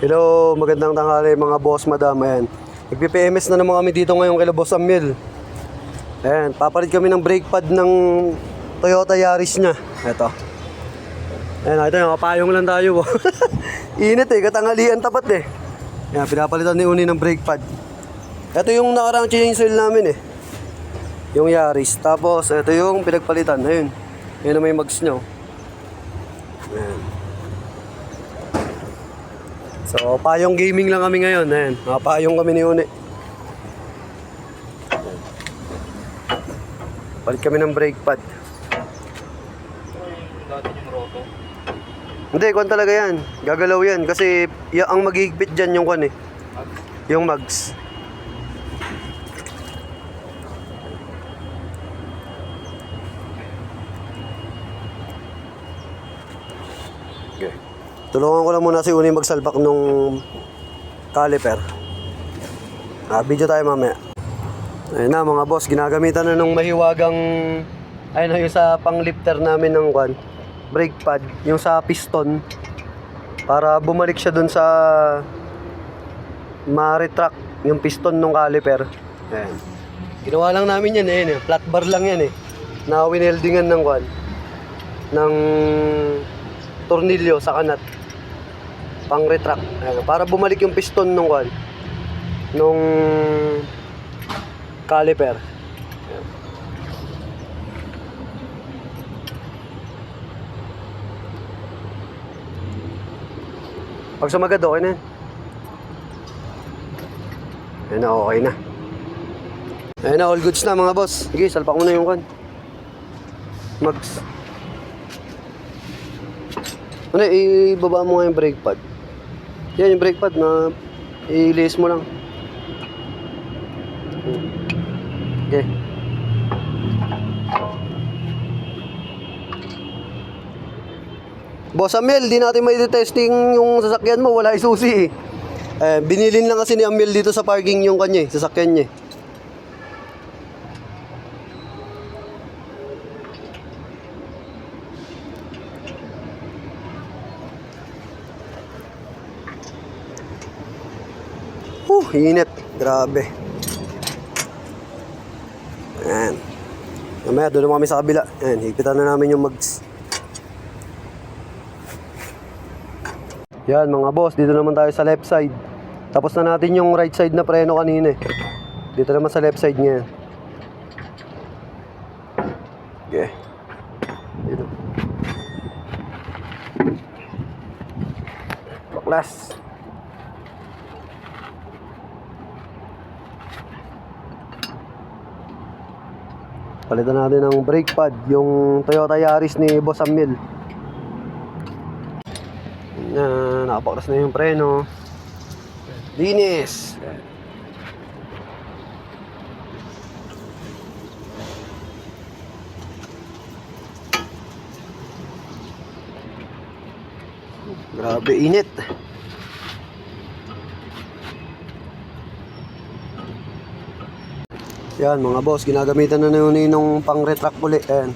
Hello, magandang tanghali mga boss, madam. Ayan. Nagpi-PMS na naman kami dito ngayon kay Boss Amil. Ayan, papalit kami ng brake pad ng Toyota Yaris niya. Ito. Ayan, ito yung kapayong lang tayo. oh. Init eh, katanghalian tapat eh. Ayan, pinapalitan ni Uni ng brake pad. Ito yung nakarang change oil namin eh. Yung Yaris. Tapos, ito yung pinagpalitan. Ayun. Yan na may mags niya. oh. Ayan. So, payong gaming lang kami ngayon. Ayan, payong kami ni Uni. Palit kami ng brake pad. Hindi, kwan talaga yan. Gagalaw yan. Kasi y- ang maghihigpit dyan yung kwan eh. Yung mags. Tulungan ko lang muna si Uni magsalpak nung caliper. Ah, video tayo mamaya. Ayun na mga boss, ginagamitan na nung mahiwagang ayun na yung sa panglifter namin ng kwan, brake pad, yung sa piston para bumalik siya dun sa ma-retract yung piston nung caliper. Ayan. Ginawa lang namin yan eh, eh. flat bar lang yan eh. Na wineldingan ng kwan ng tornilyo sa kanat pang retract Ayan, para bumalik yung piston nung kwan. Nung caliper. Ayan. pag sumagad okay na yan. Na okay na. Ayan na all goods na mga boss. Sige salpak mo na yung kwan. Mags. Ano, ibaba mo nga yung brake pad. Yan yung brake pad na i-release mo lang. Okay. Boss Amel, di natin may testing yung sasakyan mo, wala isusi eh. Eh, binilin lang kasi ni Amel dito sa parking yung kanya eh, sasakyan niya eh. Uh, init. Grabe. Ayan. Mamaya, doon naman kami sa kabila. Ayan, higpitan na namin yung mags. Yan, mga boss. Dito naman tayo sa left side. Tapos na natin yung right side na preno kanina eh. Dito naman sa left side niya. Okay. Dito. Baklas. Palitan natin ng brake pad, yung Toyota Yaris ni Boss Amil. Yan, nakapaklas na yung preno. Linis! Grabe init. Yan mga boss, ginagamitan na yun nung pang retract uli. Ayan.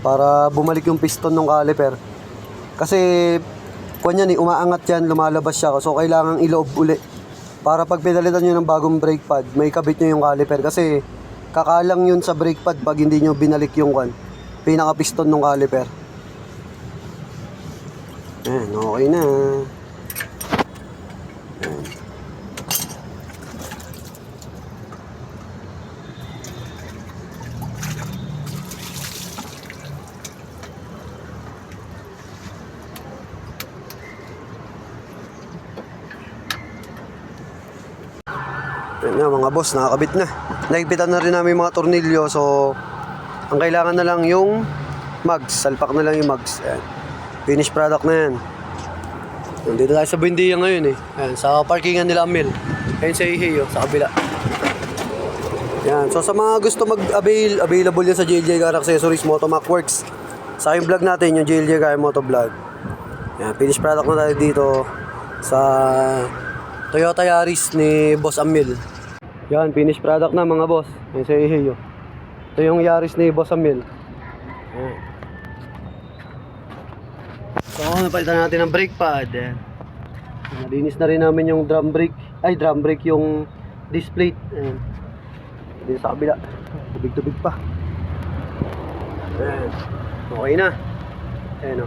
Para bumalik yung piston ng caliper. Kasi, kung yan eh, umaangat yan, lumalabas siya. So, kailangan iloob uli. Para pag pinalitan nyo ng bagong brake pad, may kabit nyo yung caliper. Kasi, kakalang yun sa brake pad pag hindi nyo binalik yung kan, pinaka-piston ng caliper. Ayan, okay na. Yan na mga boss, nakakabit na. Naigpitan na rin namin yung mga tornilyo. So, ang kailangan na lang yung mags. Salpak na lang yung mags. Ayan. Finished product na yan. Nandito tayo sa Buendia ngayon eh. Ayan, sa parkingan nila Amil. Ayan sa Ihey, oh, sa kabila. Yan. So sa mga gusto mag-avail, available yan sa JLJ Car Accessories Motomac Works. Sa aking vlog natin, yung JLJ Car Moto Vlog. Yan, finished product na tayo dito sa Toyota Yaris ni Boss Amil. Yan, finished product na mga boss. Yan sa Ihey, oh. Ito yung Yaris ni Boss Amil. Yan. So, napalitan natin ng brake pad. Nalinis na rin namin yung drum brake. Ay, drum brake yung disc plate. Ayan. Dito sa kabila. Tubig-tubig pa. Ayan. Okay na. Ayan o.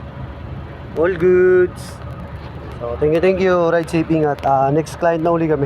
All goods. So, thank you, thank you. Ride safe ingat. Ah, next client na uli kami.